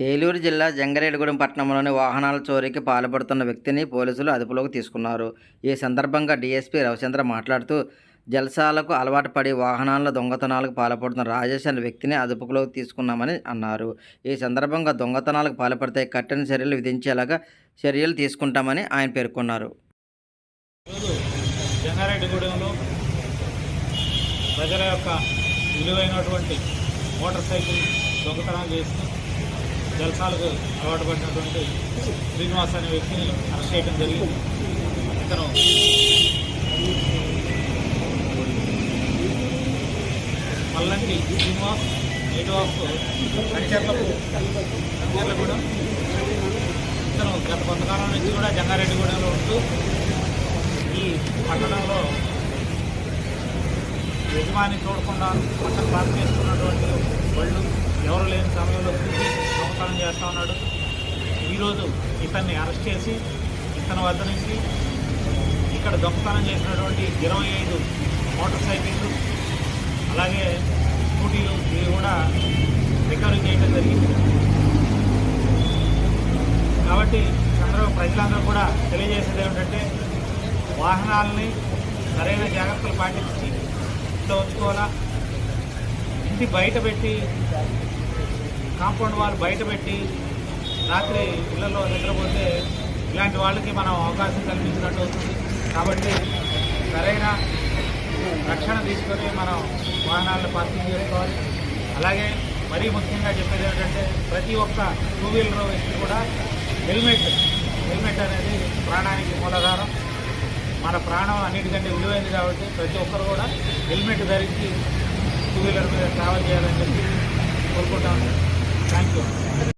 ఏలూరు జిల్లా జంగరేడుగూడెం పట్టణంలోని వాహనాల చోరీకి పాల్పడుతున్న వ్యక్తిని పోలీసులు అదుపులోకి తీసుకున్నారు. ఈ సందర్భంగా డీఎస్పీ రవిచంద్ర మాట్లాడుతూ జల్సాలకు అలవాటు పడి వాహనాల దొంగతనాలకు పాల్పడుతున్న రాజేష్ అనే వ్యక్తిని అదుపులోకి తీసుకున్నామని అన్నారు. ఈ సందర్భంగా దొంగతనాలకు పాల్పడితే కఠిన చర్యలు విధించేలాగా చర్యలు తీసుకుంటామని ఆయన పేర్కొన్నారు. ప్రజల యొక్క విలువైనటువంటి మోటార్ సైకిల్ దొంగతనం చేస్తూ జలసాలకు అలవాటు పడినటువంటి శ్రీనివాస్ అనే వ్యక్తిని అరెస్ట్ చేయడం జరిగింది. ఇతను మల్లంటి శ్రీనివాస్ నేటివ్ ఆఫ్ కంచర్లకు కంచర్లగూడెం ఇతను గత కొంతకాలం నుంచి కూడా జంగారెడ్డిగూడెంలో ఉంటూ ఈ పట్టణంలో యజమాని చూడకుండా పట్టణ పార్క్ చేసుకున్నటువంటి వాళ్ళు ఎవరు లేని సమయంలో చేస్తూ ఉన్నాడు. ఈరోజు ఇతన్ని అరెస్ట్ చేసి ఇతని వద్ద నుంచి ఇక్కడ దొంగతనం చేసినటువంటి ఇరవై ఐదు మోటార్ సైకిళ్ళు అలాగే స్కూటీలు ఇవి కూడా రికవరీ చేయడం జరిగింది. కాబట్టి అందరూ ప్రజలందరూ కూడా తెలియజేసేది ఏమిటంటే వాహనాలని సరైన జాగ్రత్తలు పాటించి ఇంట్లో ఉంచుకోవాలా? ఇంటి బయట పెట్టి కాంపౌండ్ వాళ్ళు బయట పెట్టి రాత్రి ఇళ్ళలో నిద్రపోతే ఇలాంటి వాళ్ళకి మనం అవకాశం కల్పించినట్టు అవుతుంది. కాబట్టి సరైన రక్షణ తీసుకొని మనం వాహనాలను పార్కింగ్ చేసుకోవాలి. అలాగే మరీ ముఖ్యంగా చెప్పేది ఏంటంటే ప్రతి ఒక్క టూ వీలర్ వ్యక్తి కూడా హెల్మెట్ హెల్మెట్ అనేది ప్రాణానికి మూలాధారం. మన ప్రాణం అన్నిటికంటే విలువైంది కాబట్టి ప్రతి ఒక్కరు కూడా హెల్మెట్ ధరించి టూ వీలర్ మీద ట్రావెల్ చేయాలని చెప్పి కోరుకుంటాను ಥ್ಯಾಂಕ್ ಯು